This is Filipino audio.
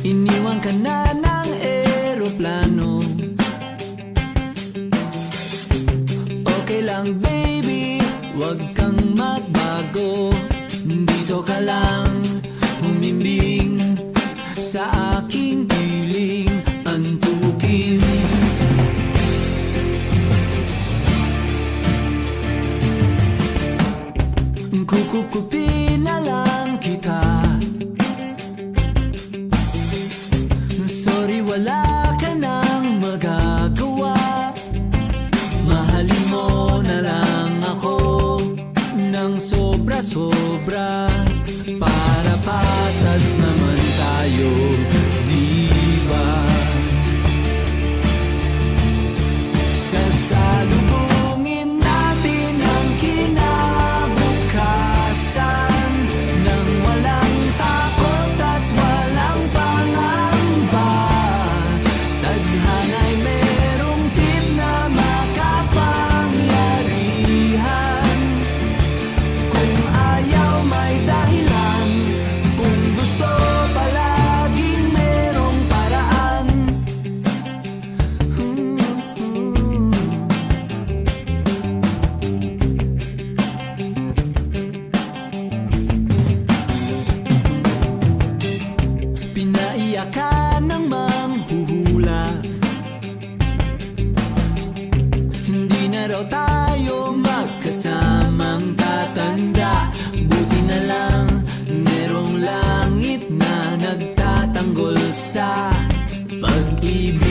Iniwan ka na ng eroplano. Okay lang baby, wag kang magbago. Dito ka lang humimbing sa aking Kukupkupin na tungkol sa pag-ibig.